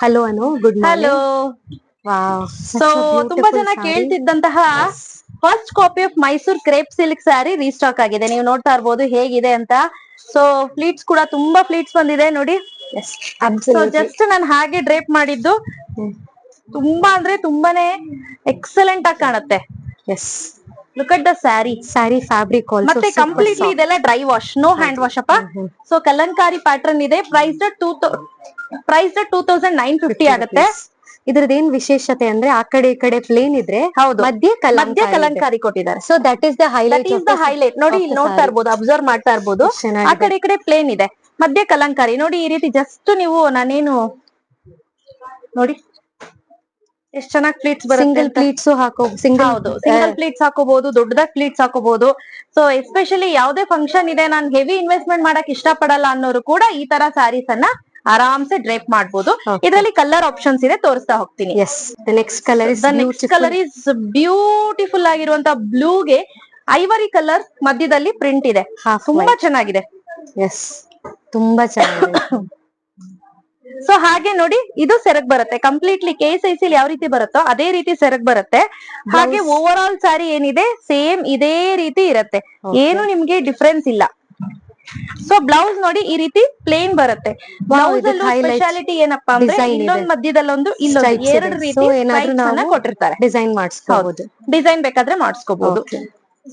Hello Anu good hello so ತುಂಬಾ ಜನ ಕೇಳ್ತಿದ್ದಂತಹ first copy of Mysore crepe silk sari restock ಆಗಿದೆ. ನೀವು ನೋಡ್ತಾ ಇರ್ಬೋದು ಹೇಗಿದೆ ಅಂತ. ಸೊ ಫ್ಲೀಟ್ಸ್ ಕೂಡ ತುಂಬಾ ಫ್ಲೀಟ್ಸ್ ಬಂದಿದೆ ನೋಡಿ. ಸೊ ಜಸ್ಟ್ ನಾನು ಹಾಗೆ ಡ್ರೇಪ್ ಮಾಡಿದ್ದು. ತುಂಬಾ ಅಂದ್ರೆ ತುಂಬಾನೇ ಎಕ್ಸಲೆಂಟ್ ಆಗಿ ಕಾಣುತ್ತೆ. Yes look at the sari sari fabric ಮತ್ತೆ ಕಂಪ್ಲೀಟ್ಲಿ ಇದೆಲ್ಲ dry wash no hand wash ಅಪ್ಪ. ಸೊ ಕಲಂಕಾರಿ ಪ್ಯಾಟರ್ನ್ ಇದೆ. Price two price two thousand nine fifty ಆಗುತ್ತೆ. ಇದ್ರದ್ದೇನ್ ವಿಶೇಷತೆ ಅಂದ್ರೆ ಆ ಕಡೆ ಈ ಕಡೆ ಪ್ಲೇನ್ ಇದ್ರೆ ಹೌದು. ಮಧ್ಯೆ ಮಧ್ಯ ಕಲಂಕಾರಿ ಕೊಟ್ಟಿದ್ದಾರೆ. So that is the highlight is the highlight ನೋಡಿ ಇಲ್ಲಿ ನೋಡ್ತಾ ಇರ್ಬೋದು ಅಬ್ಸರ್ವ್ ಮಾಡ್ತಾ ಇರ್ಬೋದು. ಆ ಕಡೆ ಈ ಕಡೆ ಪ್ಲೇನ್ ಇದೆ. ಮಧ್ಯ ಕಲಂಕಾರಿ. ನೋಡಿ ಈ ರೀತಿ ಜಸ್ಟ್ ನೀವು ನಾನೇನು ನೋಡಿ. ಎಷ್ಟ್ ಚೆನ್ನಾಗಿ ಪ್ಲೀಟ್ಸ್ ಸಿಂಗಲ್ ಪ್ಲೀಟ್ಸ್ ಹಾಕೋ ಸಿಂಗಲ್ ಹೌದು ಸಿಂಗಲ್ ಪ್ಲೀಟ್ಸ್ ಹಾಕೋಬಹುದು ದೊಡ್ಡದಾಗಿ ಪ್ಲೀಟ್ಸ್ ಹಾಕೋಬಹುದು ಸೊ ಎಸ್ಪೆಷಲಿ ಯಾವ್ದೇ ಫಂಕ್ಷನ್ ಇದೆ ನಾನು ಹೆವಿ ಇನ್ವೆಸ್ಟ್ಮೆಂಟ್ ಮಾಡಕ್ ಇಷ್ಟ ಪಡಲ್ಲ ಅನ್ನೋರು ಕೂಡ ಈ ತರ ಸ್ಯಾರೀಸ್ ಅನ್ನ ಆರಾಮ್ಸೆ ಡ್ರೇಪ್ ಮಾಡಬಹುದು. ಇದರಲ್ಲಿ ಕಲರ್ ಆಪ್ಷನ್ಸ್ ಇದೆ ತೋರಿಸ್ತಾ ಹೋಗ್ತೀನಿ. Next colour is next colour is beautiful ಆಗಿರುವಂತ ಬ್ಲೂಗೆ ಐವರಿ ಕಲರ್ ಮಧ್ಯದಲ್ಲಿ ಪ್ರಿಂಟ್ ಇದೆ. ತುಂಬಾ ಚೆನ್ನಾಗಿದೆ. ಎಸ್ ತುಂಬಾ ಚೆನ್ನಾಗಿದೆ. ಸೊ ಹಾಗೆ ನೋಡಿ ಇದು ಸೆರಗ್ ಬರುತ್ತೆ. ಕಂಪ್ಲೀಟ್ಲಿ ಕೆ ಸೈಸ್ ಯಾವ ರೀತಿ ಬರುತ್ತೋ ಅದೇ ರೀತಿ ಸೆರಗ್ ಬರುತ್ತೆ. ಹಾಗೆ ಓವರ್ ಆಲ್ ಸಾರಿ ಏನಿದೆ ಸೇಮ್ ಇದೇ ರೀತಿ ಇರುತ್ತೆ. ಏನು ನಿಮ್ಗೆ ಡಿಫ್ರೆನ್ಸ್ ಇಲ್ಲ. ಸೊ ಬ್ಲೌಸ್ ನೋಡಿ ಈ ರೀತಿ ಪ್ಲೇನ್ ಬರುತ್ತೆ. ಬ್ಲೌಸ್ ಸ್ಪೆಷಾಲಿಟಿ ಏನಪ್ಪಾ ಅಂದ್ರೆ ಇನ್ನೊಂದ್ ಮಧ್ಯದಲ್ಲೊಂದು ಇಲ್ಲೊಂದು ಎರಡು ರೀತಿ ಕೊಟ್ಟಿರ್ತಾರೆ. ಡಿಸೈನ್ ಮಾಡಿಸ್ಕೋಬಹುದು ಡಿಸೈನ್ ಬೇಕಾದ್ರೆ ಮಾಡಿಸ್ಕೋಬಹುದು.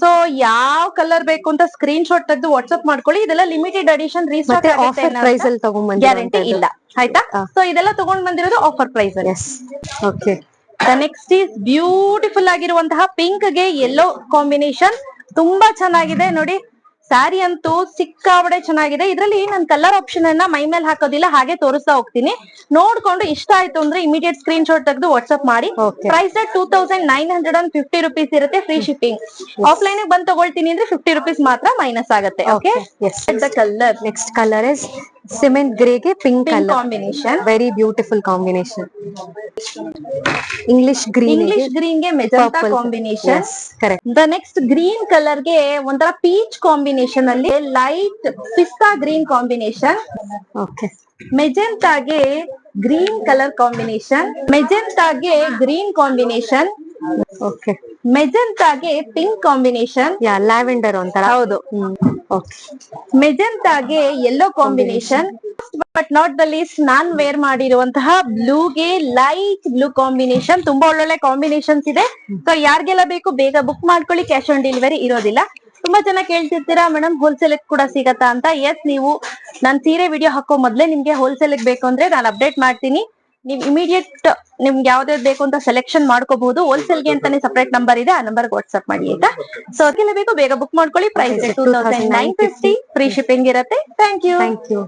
ಸೊ ಯಾವ ಕಲರ್ ಬೇಕು ಅಂತ ಸ್ಕ್ರೀನ್ ಶಾಟ್ ತೆಗೆದು ವಾಟ್ಸ್ಆಪ್ ಮಾಡ್ಕೊಳ್ಳಿ. ಇದೆಲ್ಲ limited edition restock offer price ಅಲ್ಲಿ ತಗೊಂಡ್ ಗ್ಯಾರಂಟಿ ಇಲ್ಲ. ಆಯ್ತಾ. ಸೊ ಇದೆಲ್ಲ ತಗೊಂಡ್ ಬಂದಿರೋದು ಆಫರ್ ಪ್ರೈಸ್ ಅಲ್ಲಿ. ಓಕೆ ನೆಕ್ಸ್ಟ್ ಈಸ್ ಬ್ಯೂಟಿಫುಲ್ ಆಗಿರುವಂತಹ ಪಿಂಕ್ಗೆ ಯೆಲ್ಲೋ ಕಾಂಬಿನೇಷನ್ ತುಂಬಾ ಚೆನ್ನಾಗಿದೆ. ನೋಡಿ ಸ್ಯಾರಿ ಅಂತೂ ಸಿಕ್ಕಾಬಡೆ ಚೆನ್ನಾಗಿದೆ. ಇದ್ರಲ್ಲಿ ನಾನು ಕಲರ್ ಆಪ್ಷನ್ ಅನ್ನ ಮೈ ಮೇಲೆ ಹಾಕೋದಿಲ್ಲ ಹಾಗೆ ತೋರಿಸ್ತಾ ಹೋಗ್ತೀನಿ. ನೋಡ್ಕೊಂಡು ಇಷ್ಟ ಆಯ್ತು ಅಂದ್ರೆ ಇಮಿಡಿಯೇಟ್ ಸ್ಕ್ರೀನ್ ಶಾಟ್ ತೆಗೆದು ವಾಟ್ಸ್ಆಪ್ ಮಾಡಿ. Price two thousand nine hundred and fifty rupees ಇರುತ್ತೆ ಫ್ರೀ ಶಿಪ್ಪಿಂಗ್ ಆಫ್ಲೈನ್ ಬಂದ್ ತಗೊಳ್ತೀನಿ ಅಂದ್ರೆ ಫಿಫ್ಟಿ ರುಪೀಸ್ ಮಾತ್ರ ಮೈನಸ್ ಆಗುತ್ತೆ. Okay colour next colour is cement ಗ್ರೇಗೆ pink combination very beautiful combination English green English ಗ್ರೀನ್ಗೆ magenta combination correct the next green ಕಲರ್ಗೆ ಒಂಥರ peach combination ಅಲ್ಲಿ light pista green combination okay ಮೆಜೆಂಟಾಗೆ green colour combination ಮೆಜೆಂಟಾಗೆ green combination okay ಮೆಜೆಂಟಾಗೆ pink combination ಯಾ lavender ಒಂಥರ. ಹೌದು. ಮೆಜೆಂಟಾಗೆ yellow combination but not the least non wear ಮಾಡಿರುವಂತಹ ಬ್ಲೂಗೆ light blue combination ತುಂಬಾ ಒಳ್ಳೊಳ್ಳೆ ಕಾಂಬಿನೇಷನ್ಸ್ ಇದೆ. ಸೊ ಯಾರಿಗೆಲ್ಲ ಬೇಕು ಬೇಗ ಬುಕ್ ಮಾಡ್ಕೊಳ್ಳಿ ಕ್ಯಾಶ್ ಆನ್ ಡೆಲಿವರಿ ಇರೋದಿಲ್ಲ. ತುಂಬಾ ಜನ ಕೇಳ್ತಿರ್ತೀರಾ ಮೇಡಮ್ ಹೋಲ್ಸೇಲ್ ಕೂಡ ಸಿಗತ್ತಾ? ಅಂತ. ಎಸ್ ನೀವು, ನಾನ್ ಸೀರೆ ವಿಡಿಯೋ ಹಾಕೋ ಮೊದ್ಲೇ ನಿಮ್ಗೆ ಹೋಲ್ಸೇಲ್ ಬೇಕು ಅಂದ್ರೆ ನಾನು ಅಪ್ಡೇಟ್ ಮಾಡ್ತೀನಿ. ನೀವು ಇಮಿಡಿಯೇಟ್ ನಿಮ್ಗೆ ಯಾವ್ದಾವ್ದು ಬೇಕು ಅಂತ ಸೆಲೆಕ್ಷನ್ ಮಾಡ್ಕೋಬಹುದು ಹೋಲ್ಸೇಲ್ಗೆ ಅಂತಾನೆ ಸಪರೇಟ್ ನಂಬರ್ ಇದೆ. ಆ ನಂಬರ್ ವಾಟ್ಸ್ಆಪ್ ಮಾಡಿ ಆಯ್ತಾ? ಸೊ ಅದಕ್ಕೆಲ್ಲ ಬೇಕು ಬೇಗ ಬುಕ್ ಮಾಡ್ಕೊಳ್ಳಿ. Price two thousand nine fifty free shipping ಇರುತ್ತೆ. Thank you thank you